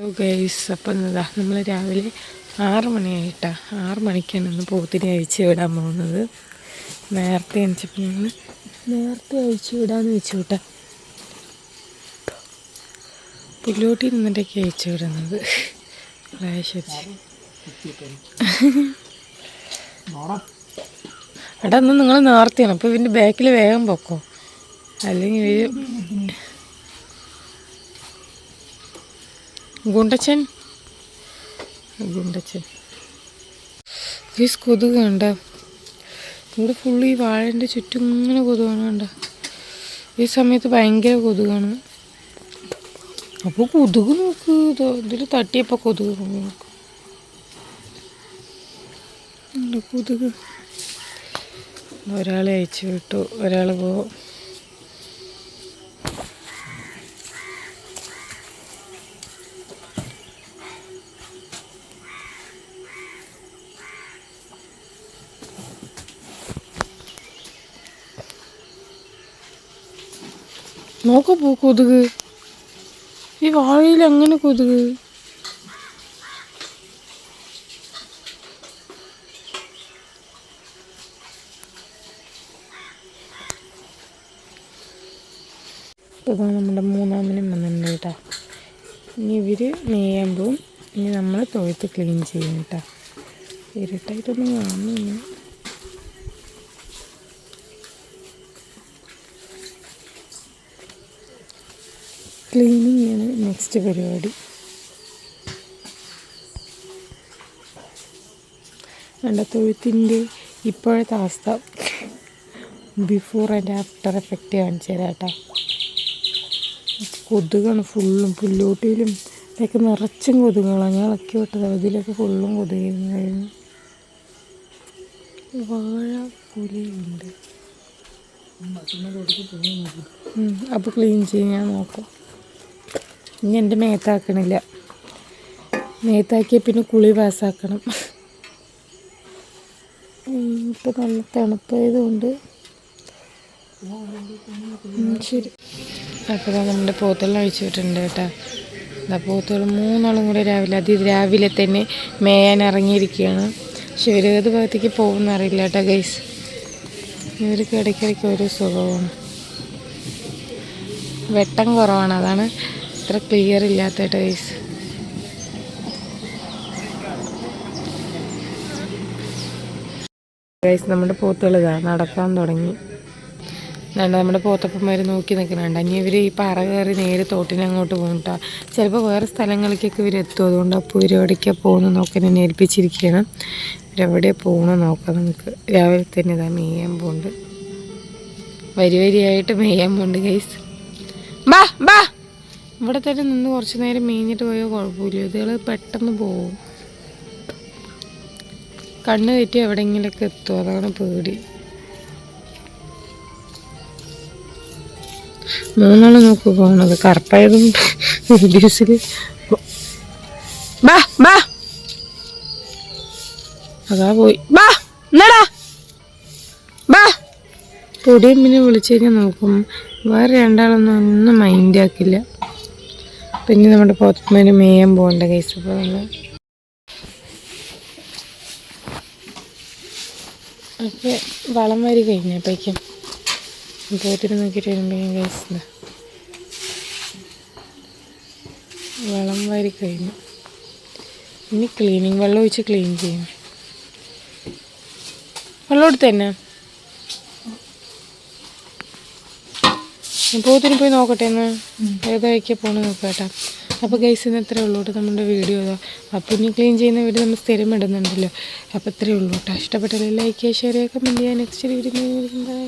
Guys അപ്പം ഇതാ നമ്മൾ രാവിലെ ആറ് മണിയായിട്ടാ. ആറ് മണിക്കാണ് ഇന്ന് പൂത്തിരി അഴിച്ചു വിടാൻ പോകുന്നത്. നേരത്തെ എണിച്ചപ്പോൾ ഞങ്ങൾ നേരത്തെ അഴിച്ചു വിടാമെന്ന് വെച്ചു വിട്ടാ പുല്ലോട്ടി നിന്നിട്ടൊക്കെ അഴിച്ചു വിടുന്നത്. അവിടെ ഒന്ന് നിങ്ങൾ നേർത്തിയാണ്. അപ്പോൾ ഇതിന്റെ ബാക്കിൽ വേഗം പൊക്കോ. അല്ലെങ്കിൽ ഗുണ്ടച്ചൻ. ഗുണ്ടച്ചൻ. ഈ കൊതുക് കണ്ട. ഇവിടെ ഫുള്ള് ഈ വാഴന്റെ ചുറ്റും ഇങ്ങനെ കൊതുകാണ് കണ്ട. ഈ സമയത്ത് ഭയങ്കര കൊതുകാണ്. അപ്പോൾ കൊതുക് നോക്ക്. ഇതിൽ തട്ടിയപ്പോൾ കൊതുക് നോക്ക്. കൊതുക്. ഒരാളെ അയച്ചു വിട്ടു. ഒരാൾ പോ നോക്ക പോ കൊതുക്. ഈ വാഴയിൽ അങ്ങനെ കൊതുക്? ഇതാണ് നമ്മുടെ മൂന്നാമനും വന്നിട്ടുണ്ട് കേട്ടോ. ഇനി ഇവർ മേയാൻ പോവും. ഇനി നമ്മൾ തൊഴുത്ത് ക്ലീൻ ചെയ്യും കേട്ടോ. ഇരുട്ടായിട്ടൊന്നും കാണുന്നില്ല. ക്ലീനിങ് ആണ് നെക്സ്റ്റ് പരിപാടി. വേണ്ട തൊഴുത്തിന്റെ ഇപ്പോഴത്തെ അവസ്ഥ. ബിഫോർ ആൻഡ് ആഫ്റ്റർ എഫക്റ്റ് കാണിച്ചു തരാം കേട്ടോ. കൊതുകാണ് ഫുള്ളും പുല്ലൂട്ടിയിലും ഇതൊക്കെ നിറച്ചും കൊതുകുകളാണ് ഞാൻ ഇളക്കി വിട്ടത്. അതിലൊക്കെ ഫുള്ളും കൊതുകായിരുന്നു വാഴ പുലിയുണ്ട്. അപ്പോൾ ക്ലീൻ ചെയ്യാൻ നോക്കാം. ഇനി എന്റെ മേത്താക്കണില്ല. മേത്താക്കിയ പിന്നെ കുളി പാസ്സാക്കണം ഇപ്പം നല്ല തണുപ്പായതുകൊണ്ട്. ശരി. അപ്പോൾ നമ്മുടെ പോത്തെല്ലാം അഴിച്ചു വിട്ടിട്ടുണ്ട് കേട്ടോ. എന്താ പോത്തുകൾ മൂന്നാളും കൂടെ രാവിലെ അത് രാവിലെ തന്നെ മേയാൻ ഇറങ്ങിയിരിക്കുകയാണ്. പക്ഷെ ഇവർ ഏത് ഭാഗത്തേക്ക് പോകുമെന്ന് അറിയില്ല കേട്ടോ ഗൈസ് ഇവർക്ക് ഇടയ്ക്കിടയ്ക്ക് ഓരോ സുഖമാണ് വെട്ടം കുറവാണ് അതാണ്. ഇത്ര ക്ലിയർ ഇല്ലാത്ത ടൈസ് ഗൈസ് നമ്മുടെ പോത്തുകൾ ഇതാ നടക്കാൻ തുടങ്ങി. വേണ്ട നമ്മുടെ പോത്തപ്പന്മാർ നോക്കി നിൽക്കുന്നുണ്ട്. ഇനി ഇവർ ഈ പാറ കയറി നേരെ തോട്ടിനങ്ങോട്ട് പോകും കേട്ടോ ചിലപ്പോൾ വേറെ സ്ഥലങ്ങളിലേക്കൊക്കെ ഇവർ എത്തും. അതുകൊണ്ട് അപ്പോൾ ഇവർ എവിടേക്കാണ് പോകുന്നത് നോക്കാൻ എന്നെ ഏൽപ്പിച്ചിരിക്കുകയാണ്. ഇവരെവിടെ പോകുന്നത് നോക്കാം നമുക്ക്. രാവിലെ തന്നെ ഇതാ മെയ്യാൻ പോകുന്നുണ്ട് വരി വരിയായിട്ട് മെയ്യാൻ പോകുന്നുണ്ട് ഗൈസ് ബാ ബാ. ഇവിടെ തന്നെ നിന്ന് കുറച്ച് നേരം മേഞ്ഞിട്ട് പോയാൽ കുഴപ്പമില്ല. ഇതുകൾ പെട്ടെന്ന് പോവും. കണ്ണ് തെറ്റി എവിടെയെങ്കിലൊക്കെ എത്തും. അതാണ് പേടി. മൂന്നാൾ നോക്ക് പോണത്. കറുപ്പായതും വീഡിയോസിൽ അതാ പോയി. ബാ എന്നടാ ബാ. പൊടിയും പിന്നെ വിളിച്ചു കഴിഞ്ഞാൽ നോക്കും. വേറെ രണ്ടാളൊന്നും ഒന്നും മൈൻഡ് ആക്കില്ല. പിന്നെ നമ്മുടെ പോത്തമ്മേന് മേയാൻ പോകണ്ട കേസ് അപ്പോൾ നമ്മൾ അപ്പോൾ വളം വരി കഴിഞ്ഞപ്പോഴേക്കും പോത്തിന് നോക്കിയിട്ട് വരുമ്പോഴേക്കും കേസ് വളം വരി കഴിഞ്ഞു. ഇനി ക്ലീനിങ് വെള്ളം ഒഴിച്ച് ക്ലീൻ ചെയ്യണം. വെള്ളം എടുത്ത് പോത്തിന് പോയി നോക്കട്ടെ എന്ന് ഏതായിരിക്കും പോണെന്ന് നോക്കാട്ടാ അപ്പോൾ ഗൈസ് ഇന്ന് ഇത്രേ ഉള്ളൂ കേട്ടോ നമ്മുടെ വീഡിയോ ഇതാ. അപ്പോൾ ഇനി ക്ലീൻ ചെയ്യുന്ന വീഡിയോ നമ്മൾ സ്ഥിരം ഇടുന്നുണ്ടല്ലോ. അപ്പോൾ ഇത്രേ ഉള്ളൂ കേട്ടോ. ഇഷ്ടപ്പെട്ടാലും ലൈക്ക് ചെയ്യുക ഷെയർ ചെയ്യുക കമന്റ് ചെയ്യുക. Next video bye